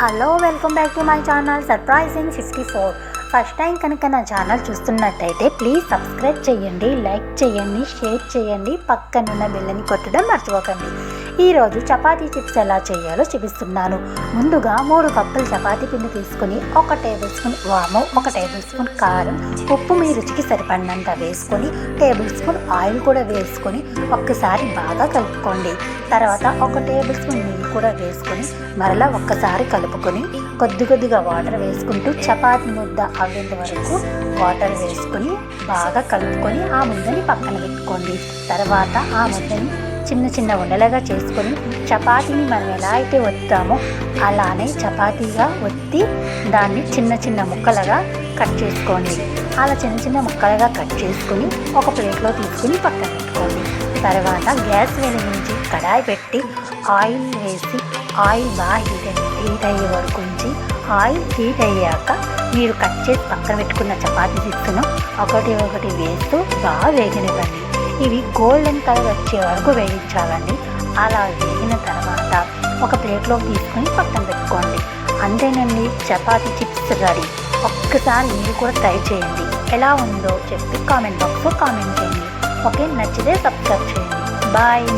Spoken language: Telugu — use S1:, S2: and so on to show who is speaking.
S1: Hello welcome back to my channel surprising fifty four first time కనుక నా ఛానల్ చూస్తున్నట్టయితే ప్లీజ్ సబ్స్క్రైబ్ చేయండి లైక్ చేయండి షేర్ చేయండి పక్కనున్న బిల్లని కొట్టడం మర్చిపోకండి. ఈరోజు చపాతీ చిప్స్ ఎలా చేయాలో చూపిస్తున్నాను. ముందుగా మూడు కప్పులు చపాతీ పిండి తీసుకుని ఒక టేబుల్ స్పూన్ వాము ఒక టేబుల్ స్పూన్ కారం ఉప్పు మీ రుచికి సరిపడినంత వేసుకొని టేబుల్ స్పూన్ ఆయిల్ కూడా వేసుకొని ఒక్కసారి బాగా కలుపుకోండి. తర్వాత ఒక టేబుల్ స్పూన్ నెయ్యి కూడా వేసుకొని మరలా ఒక్కసారి కలుపుకొని కొద్ది కొద్దిగా వాటర్ వేసుకుంటూ చపాతీ ముద్ద అవ్వేంత వరకు వాటర్ వేసుకొని బాగా కలుపుకొని ఆ ముద్దని పక్కన పెట్టుకోండి. తర్వాత ఆ ముద్దని చిన్న చిన్న ఉండలుగా చేసుకొని చపాతీని మనం ఎలా అయితే వత్తామో అలానే చపాతీగా ఒత్తి దాన్ని చిన్న చిన్న ముక్కలుగా కట్ చేసుకోండి. అలా చిన్న చిన్న ముక్కలుగా కట్ చేసుకొని ఒక ప్లేట్లో తీసుకుని పక్కన పెట్టుకోండి. తర్వాత గ్యాస్ వెలిగించి కడాయి పెట్టి ఆయిల్ వేసి ఆయిల్ బాగా హీట్ అయ్యి హీట్ అయ్యే వరకు ఉంచి ఆయిల్ హీట్ అయ్యాక మీరు కట్ చేసి పక్కన పెట్టుకున్న చపాతీ చిప్స్ను ఒకటి ఒకటి వేస్తూ బాగా వేగనివ్వండి. ఇవి గోల్డెన్ కలర్ వచ్చే వరకు వేయించాలండి. అలా వేగిన తర్వాత ఒక ప్లేట్లో తీసుకొని పక్కన పెట్టుకోండి. అంతేనండి చపాతీ చిప్స్ రెడీ. ఒక్కసారి మీరు కూడా ట్రై చేయండి. ఎలా ఉందో చెప్పి కామెంట్ బాక్స్లో కామెంట్ చేయండి. ఓకే నచ్చితే సబ్స్క్రైబ్ చేయండి. బాయ్.